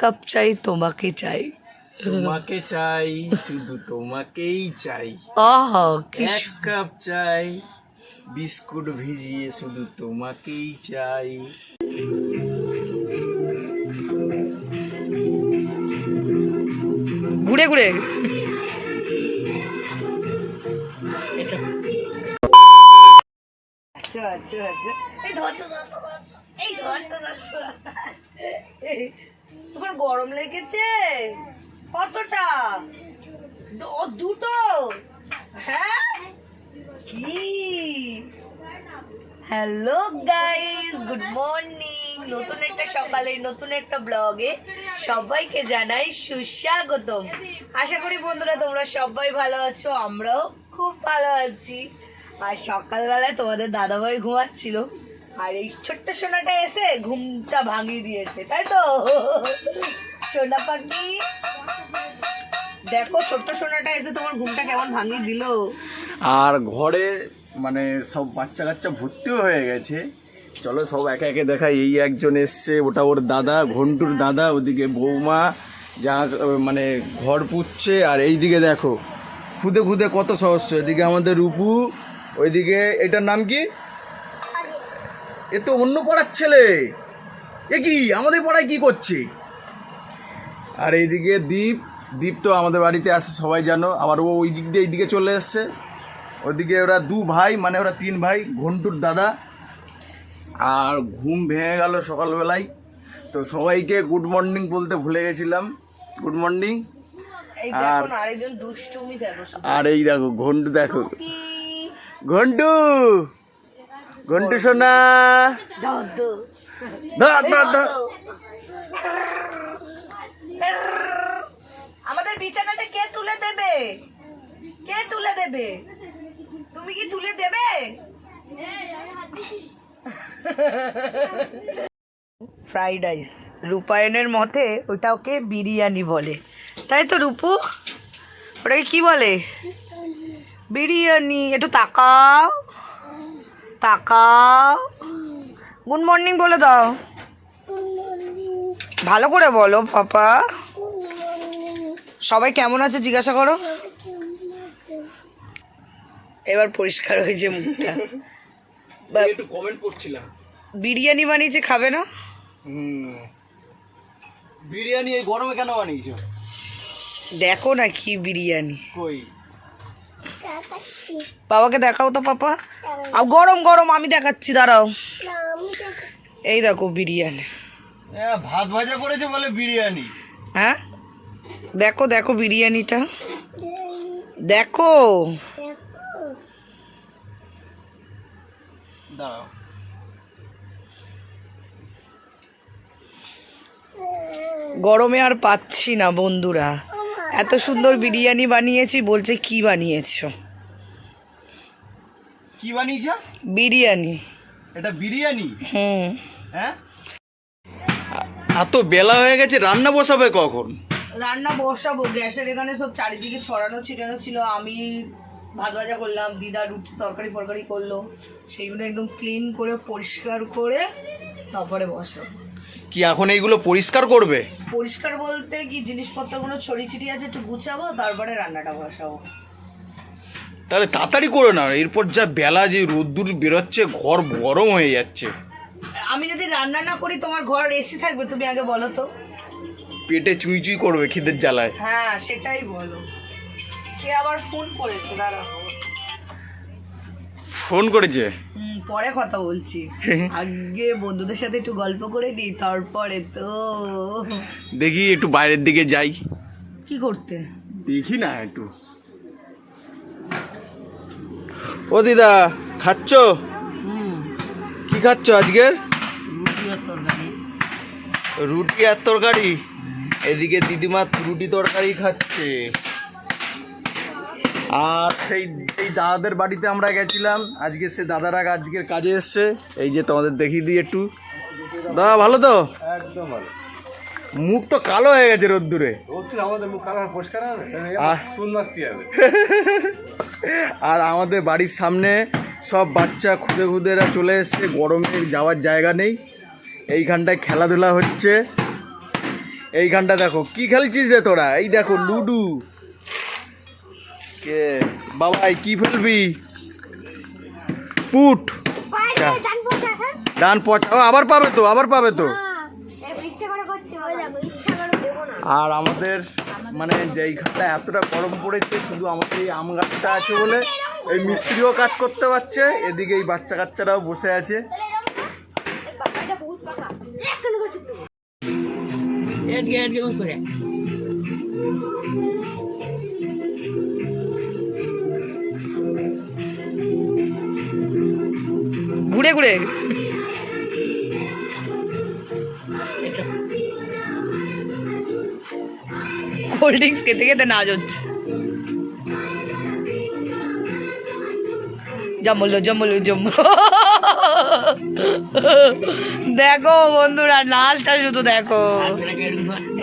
Cup চাই তোমাকে চাই। তোমাকে চাই শুধু তোমাকেই চাই। আহ কি এক কাপ চাই বিস্কুট ভিজিয়ে শুধু তোমাকেই চাই। ঘুরে ঘুরে। আচ্ছা আচ্ছা আচ্ছা। এই ধর তো, ধর তো, এই ধর তো, ধর তো, তোমার গরম লেগেছে? কতটা? দুটো? হ্যাঁ? কি? হ্যালো গাইস গুড মর্নিং নতুন একটা সকালে, নতুন একটা ব্লগে সবাইকে জানাই সুস্বাগতম। আশা করি বন্ধুরা তোমরা সবাই ভালো আছো, আমরাও খুব ভালো আছি। আর সকালবেলায় তোমাদের দাদাভাই ঘুমাচ্ছিল। আর এই ছোট্ট সোনাটা এসে ঘুমটা ভাঙিয়ে দিয়েছে, তাই তো? সোনা পাখি, দেখো ছোট্ট সোনাটা এসে তোমার ঘুমটা কেমন ভাঙিয়ে দিল। আর ঘরে মানে সব বাচ্চা কাচ্চা ভর্তিও হয়ে গেছে। চলো সব একে একে দেখাই, এই একজন এসছে, ওটা ওর দাদা, ঘন্টুর দাদা, ওদিকে বৌমা, যা মানে ঘর পুচ্ছে আর এই দিকে দেখো, খুদে খুদে কত সহস্য এদিকে আমাদের রূপু, ওইদিকে, এটার নাম কি? এ তো অন্য পাড়ার ছেলে। এ কি? আমাদের পাড়ায় কি করছে? আর এইদিকে দীপ দীপ তো আমাদের বাড়িতে আসে সবাই জানো। আবার ও ওই দিক দিয়ে এইদিকে চলে এসছে। ওদিকে ওরা দু ভাই মানে ওরা তিন ভাই ঘন্টুর দাদা। আর ঘুম ভেঙে গেল সকালবেলায়। তো সবাইকে গুড মর্নিং বলতে ভুলে গেছিলাম। গুড মর্নিং আর-। আর এই দেখো ঘন্টু দেখো। ঘন্টু! ঘন্টু সোনা আমাদের বিছানাটা কে তুলে দেবে? কে তুলে দেবে? তুমি কি তুলে দেবে? Fried rice. রূপায়ণের মতে ওটা ওকে বিরিয়ানি বলে। তাই তো, রূপু? ওটাকে কি বলে? বিরিয়ানি। একটু তাকাও। তাকাও। গুড মর্নিং বলে দাও। ভালো করে বলো পাপা। সবাই কেমন আছে জিজ্ঞাসা করো। এবার পরিষ্কার হয়েছে মুখটা। একটু কমেন্ট করছিলাম। বিরিয়ানি বানিয়েছে খাবে না? বিরিয়ানি এই গরমে কেন বানিয়েছো? দেখো না কি বিরিয়ানি। কই? বাবাকে দেখাও তো পাপা। আর গরম গরম আমি দেখাচ্ছি দাঁড়াও। এই দেখো বিরিয়ানি। এ, ভাত ভাজা করেছে বলে বিরিয়ানি। হ্যাঁ? দেখো দেখো বিরিয়ানিটা। দেখো। দাঁড়াও। গরমে আর পাচ্ছি না বন্ধুরা। এত সুন্দর বিরিয়ানি বানিয়েছি বলছে কি বানিয়েছো? কি বানিয়েছো? বিরিয়ানি। এটা বিরিয়ানি? হুম। হ্যাঁ? এত বেলা হয়ে গেছে রান্না বসাবে কখন? রান্না বসাবো গ্যাসের এখানে সব চারিদিকে ছড়ানো ছিটানো ছিল আমি ভাত ভাজা করলাম দিদা রুটি তরকারি ফরকারি করল সেইগুলো একদম ক্লিন করে পরিষ্কার করে তারপরে বসাবো। কি এখন এইগুলো পরিষ্কার করবে? পরিষ্কার বলতে কি জিনিসপত্রগুলো ছড়িয়ে ছিটিয়ে আছে একটু গুছাবো তারপরে রান্নাটা বসাবো। তাহলে তাড়াতাড়ি করো না এরপর যা বেলা যে রোদ্দুর বেরোচ্ছে ঘর গরম হয়ে যাচ্ছে। আমি যদি রান্না না করি তোমার ঘর এসি থাকবে তুমি আগে বলো তো। পেটে চুই চুই করবে খিদের জ্বালায়। হ্যাঁ সেটাই বলো। কে আবার ফোন করেছে? দাঁড়া ফোন করেছে? হুম পরে কথা বলছি। আগে বন্ধুদের সাথে একটু গল্প করে নিই তারপরে তো। দেখি একটু বাইরের দিকে যাই। কি করতে? দেখি না একটু। ও দিদা খাচ্ছ? কি খাচ্ছ আজকের? রুটি আর তরকারি? এদিকে দিদিমা রুটি তরকারি খাচ্ছে। আর সেই এই দাদাদের বাড়িতে আমরা গেছিলাম। আজকে সে দাদারা আজকের কাজে এসছে। এই যে তোমাদের দেখিয়ে দিই একটু। দাদা ভালো তো? একদম ভালো। মুখ তো কালো হয়ে গেছে রোদ্দুরে। আমাদের মুখ পরিষ্কার হবে। আর আমাদের বাড়ির সামনে সব বাচ্চা খুদে খুদেরা চলে এসছে। গরমে যাওয়ার জায়গা নেই। এইখানটায় খেলাধুলা হচ্ছে। এইখানটা দেখো কি খেলছিস রে তোরা? এই দেখো লুডু। কে? বাবাই কি ফেলবি? পুট। ডান পচা ও, আবার পাবে তো আবার পাবে তো। করে করে না। আর আমাদের মানে যেই এইখানটা এতটা গরম পড়েছে শুধু আমাদের এই আম গাছটা আছে বলে এই মিস্ত্রিও কাজ করতে পারছে। এদিকে এই বাচ্চা কাচ্চারাও বসে আছে। তাহলে ঘুরে ঘুরে। কোল্ড ড্রিঙ্কস খেতে খেতে নাচ হচ্ছে। জমলো জমলো জমলো দেখো বন্ধুরা নাচটা শুধু দেখো।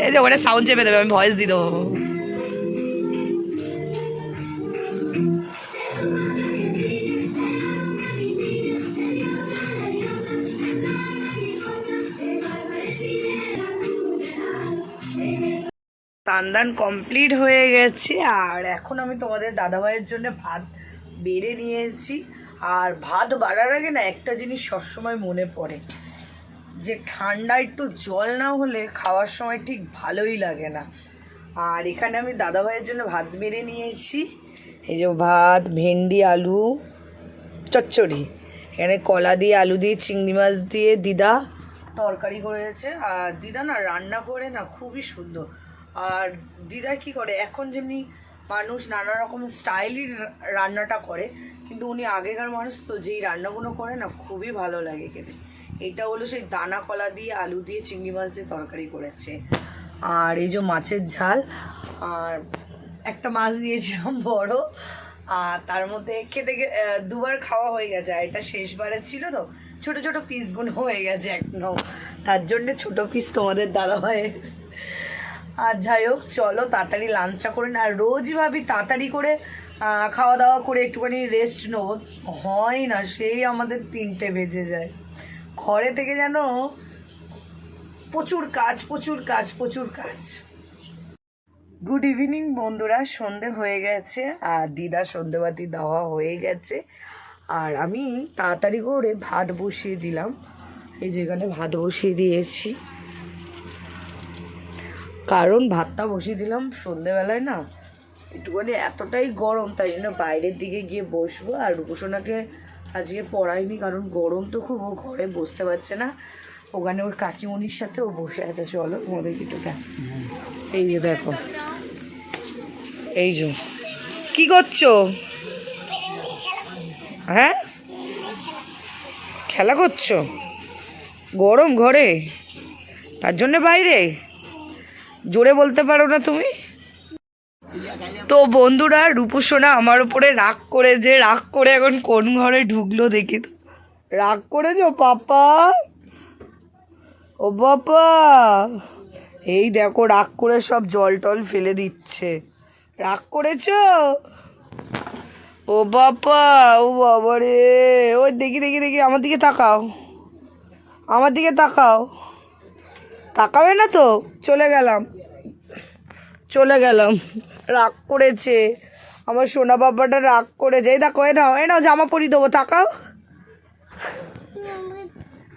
এই যে ওখানে সাউন্ড চেপে দেবে আমি ভয়েস দিয়ে দেবো। তান্দান কমপ্লিট হয়ে গেছে। আর এখন আমি তোমাদের দাদাভাইয়ের জন্য ভাত বেড়ে নিয়েছি। আর ভাত বাড়ার আগে না একটা জিনিস সবসময় মনে পড়ে। যে ঠান্ডা একটু জল না হলে খাওয়ার সময় ঠিক ভালোই লাগে না। আর এখানে আমি দাদাভাইয়ের জন্য ভাত বেড়ে নিয়েছি। এই যে ভাত, ভেন্ডি, আলু, চচ্চড়ি। এখানে কলা দিয়ে, আলু দিয়ে, চিংড়ি মাছ দিয়ে দিদা তরকারি করেছে। আর দিদা না রান্না করে না খুবই সুন্দর। আর দিদা কি করে? এখন যেমনি মানুষ নানা রকম স্টাইলই রান্নাটা করে, কিন্তু উনি আগেকার মানুষ তো যেই রান্নাগুলো করে না, খুবই ভালো লাগে খেতে। এটা হলো সেই দানা কলা দিয়ে আলু দিয়ে চিংড়ি মাছ দিয়ে তরকারি করেছে। আর এই যে মাছের ঝাল, আর একটা মাছ দিয়েছিলাম বড়, আর তার মধ্যে খেতে দুবার খাওয়া হয়ে গেছে, আর এটা শেষবারে ছিল তো, ছোট ছোট পিসগুলো হয়ে গেছে এখনও। তার জন্য ছোট পিস তোমাদের দাদা হয় আর যাই হোক, চলো তাড়াতাড়ি লাঞ্চটা করে না। আর রোজই ভাবি তাড়াতাড়ি করে খাওয়া দাওয়া করে একটুখানি রেস্ট নেব। হয় না, সেই আমাদের তিনটে বেজে যায়। ঘরে থেকে যেন প্রচুর কাজ প্রচুর কাজ প্রচুর কাজ। গুড ইভিনিং বন্ধুরা। সন্ধে হয়ে গেছে, আর দিদা সন্ধেবাতি দেওয়া হয়ে গেছে। আর আমি তাড়াতাড়ি করে ভাত বসিয়ে দিলাম। এই যে এখানে ভাত বসিয়ে দিয়েছি। কারণ ভাতটা বসিয়ে দিলাম সন্ধেবেলায় না, একটুখানি এতটাই গরম, তাই জন্য বাইরের দিকে গিয়ে বসবো। আর রূপসোনাকে আজকে পড়াইনি, কারণ গরম তো খুব, ও ঘরে বসতে পারছে না। ওখানে ওর কাকিমণির সাথে ও বসে আছে, চলো তোমাদের দেখ। এই যে দেখো, এই যে, কি করছ? হ্যাঁ? খেলা করছ? গরম ঘরে? তার জন্য বাইরে? জোরে বলতে পারো না তুমি? তো বন্ধুরা রূপসোনা আমার উপরে রাগ করে যে রাগ করে এখন কোন ঘরে ঢুকলো দেখি তো। রাগ করেছ, পাপা? ও বাবা! এই দেখো, রাগ করে সব জল টল ফেলে দিচ্ছে। রাগ করেছ? ও বাবা ও বাবা রে ওই দেখি দেখি দেখি, আমার দিকে তাকাও। আমার দিকে তাকাও। তাকাবে না তো? চলে গেলাম। চলে গেলাম। রাগ করেছে। আমার সোনা বাবাটা রাগ করেছে। এই দেখো এ নাও এ নাও, জামা পরিয়ে দেবো, তাকাও।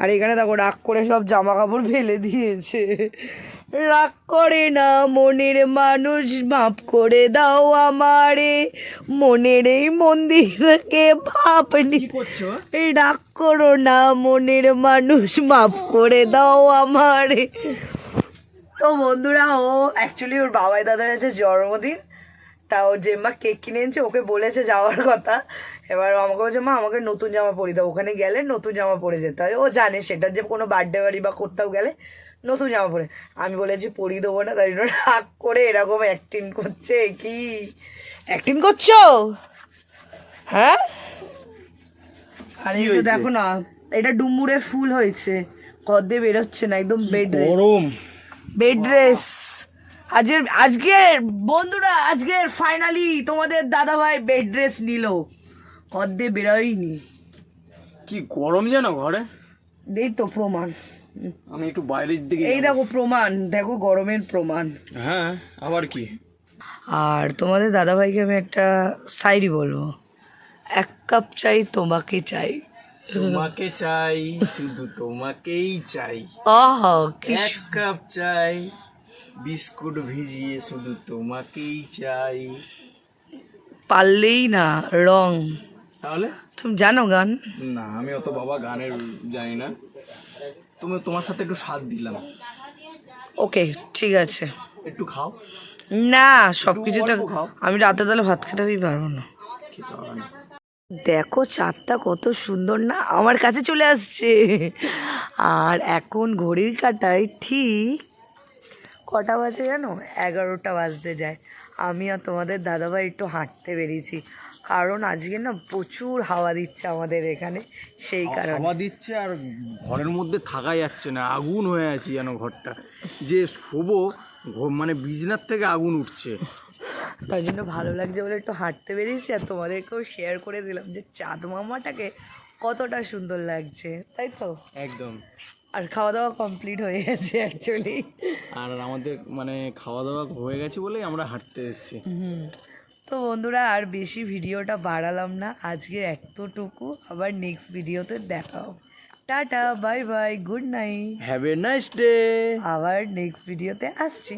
আর এখানে দেখো, রাগ করে সব জামা কাপড় ফেলে দিয়েছে। রাগ করে না মনের মানুষ মাপ করে দাও আমারে। মনের এই মন্দিরকে ভাবনি রাগ করো না মনের মানুষ মাফ করে দাও আমারে। তো বন্ধুরা ও অ্যাকচুয়ালি ওর বাবাই দাদার আছে জন্মদিন। তা ও যে মা কেক কিনে এনেছে ওকে বলেছে যাওয়ার কথা। এবার আমাকে বলছে মা আমাকে নতুন জামা পরিয়ে দাও। ওখানে গেলে নতুন জামা পরে যেতে হয়। ও জানে সেটা যে কোনো বার্থডে বাড়ি বা কোথাও গেলে। নতুন জামা পরে। আমি বলেছি পরিয়ে দেবো না তাই জন্য রাগ করে এরকম অ্যাক্টিং করছে কি? অ্যাক্টিং করছ? হ্যাঁ? আর দেখো না এটা ডুমুরের ফুল হয়েছে। কদ্দে বেরোচ্ছে না একদম বেড গরম। বেড ড্রেস আজকের আজকের বন্ধুরা আজকের ফাইনালি তোমাদের দাদা ভাই বেড ড্রেস নিল। কদ্দে বেরোয়নি। কি গরম যেন ঘরে? দেই তো প্রমাণ। আমি একটু বাইরের দিকে এই দেখো প্রমাণ দেখো গরমের প্রমাণ। হ্যাঁ আবার কি? আর তোমাদের দাদাভাইকে আমি একটা সাইরি বলব। এক কাপ চাই তোমাকে চাই। তোমাকে চাই শুধু তোমাকেই চাই। আহ কি এক কাপ চাই বিস্কুট ভিজিয়ে শুধু তোমাকেই চাই। পারলেই না রং। তাহলে? তুমি জানো গান? না আমি অত বাবা গানের জানি না। তুমি তোমার সাথে একটু স্বাদ দিলাম। ওকে ঠিক আছে। একটু খাও। না সব কিছু তো খাও। আমি রাতে তাহলে ভাত খেতেই পারব না। না। দেখো চাঁদটা কত সুন্দর না আমার কাছে চলে আসছে। আর এখন ঘড়ির কাটায় ঠিক কটা বাজে জানো? এগারোটা বাজতে যায়। আমি আর তোমাদের দাদাভাই একটু হাঁটতে বেরিয়েছি। কারণ আজকে না প্রচুর হাওয়া দিচ্ছে আমাদের এখানে সেই কারণে। হাওয়া দিচ্ছে আর ঘরের মধ্যে থাকা যাচ্ছে না আগুন হয়ে আছে যেন ঘরটা। যে শোবো ঘ- মানে বিজনার থেকে আগুন উঠছে। তাই জন্য ভালো লাগছে বলে একটু হাঁটতে বেরিয়েছি আর তোমাদেরকেও শেয়ার করে দিলাম যে চাঁদ মামাটাকে কতটা সুন্দর লাগছে তাই তো? একদম। আর খাওয়া দাওয়া কমপ্লিট হয়ে গেছে অ্যাকচুয়ালি আর আমাদের মানে খাওয়া দাওয়া হয়ে গেছে বলেই আমরা হাঁটতে এসেছি। তো বন্ধুরা আর বেশি ভিডিওটা বাড়ালাম না। আজকের এতটুকু। আবার নেক্সট ভিডিওতে দেখাও। Tata bye bye good night have a nice day আবার নেক্সট ভিডিওতে আসছি।